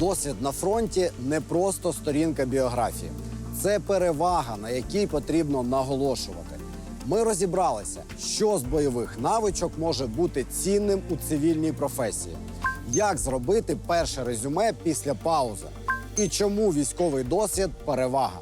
Досвід на фронті не просто сторінка біографії, це перевага, на якій потрібно наголошувати. Ми розібралися, що з бойових навичок може бути цінним у цивільній професії, як зробити перше резюме після паузи, і чому військовий досвід перевага.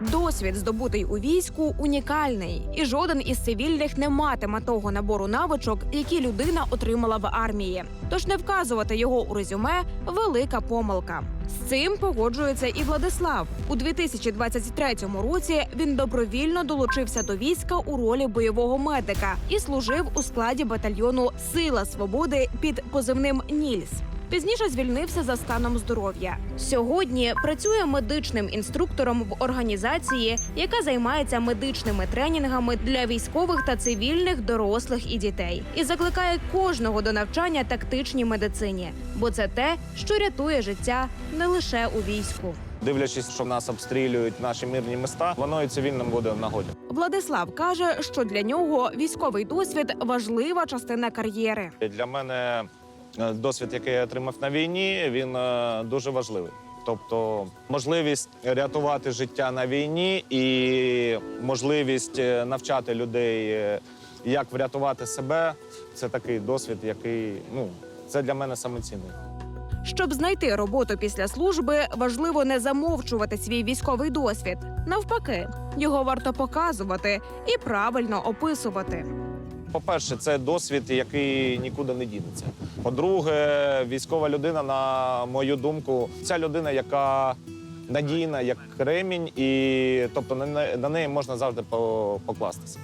Досвід, здобутий у війську, унікальний, і жоден із цивільних не матиме того набору навичок, які людина отримала в армії. Тож не вказувати його у резюме велика помилка. З цим погоджується і Владислав. У 2023 році він добровільно долучився до війська у ролі бойового медика і служив у складі батальйону Сила свободи під позивним Нільс. Пізніше звільнився за станом здоров'я. Сьогодні працює медичним інструктором в організації, яка займається медичними тренінгами для військових та цивільних дорослих і дітей, і закликає кожного до навчання тактичній медицині, бо це те, що рятує життя не лише у війську. Дивлячись, що нас обстрілюють наші мирні міста, воно і цивільним буде в нагоді. Владислав каже, що для нього військовий досвід важлива частина кар'єри. Для мене досвід, який я отримав на війні, він е, дуже важливий. Тобто можливість рятувати життя на війні і можливість е, навчати людей, е, як врятувати себе, це такий досвід, який ну це для мене саме цінний. Щоб знайти роботу після служби, важливо не замовчувати свій військовий досвід. Навпаки, його варто показувати і правильно описувати. По-перше, це досвід, який нікуди не дінеться. По-друге, військова людина, на мою думку, ця людина, яка надійна, як кремінь, і тобто на, не- на неї можна завжди покластися.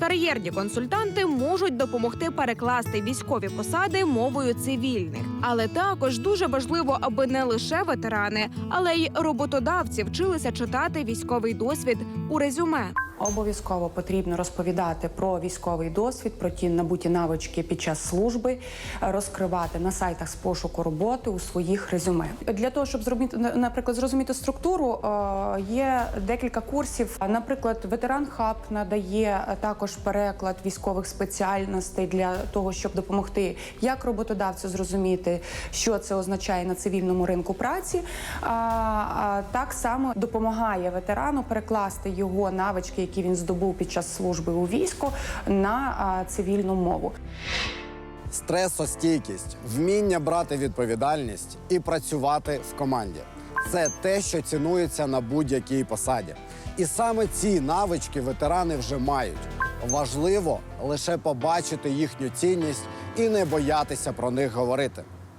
Кар'єрні консультанти можуть допомогти перекласти військові посади мовою цивільних, але також дуже важливо, аби не лише ветерани, але й роботодавці вчилися читати військовий досвід у резюме. Обов'язково потрібно розповідати про військовий досвід, про ті набуті навички під час служби, розкривати на сайтах з пошуку роботи у своїх резюме. Для того щоб зробити, наприклад, зрозуміти структуру, е, є декілька курсів. Наприклад, ветеран хаб надає е, також переклад військових спеціальностей для того, щоб допомогти як роботодавцю зрозуміти, що це означає на цивільному ринку праці. А, так само допомагає ветерану перекласти його навички, які він здобув під час служби у війську, на цивільну мову. Стресостійкість, вміння брати відповідальність і працювати в команді це те, що цінується на будь-якій посаді. І саме ці навички ветерани вже мають. Важливо лише побачити їхню цінність і не боятися про них говорити.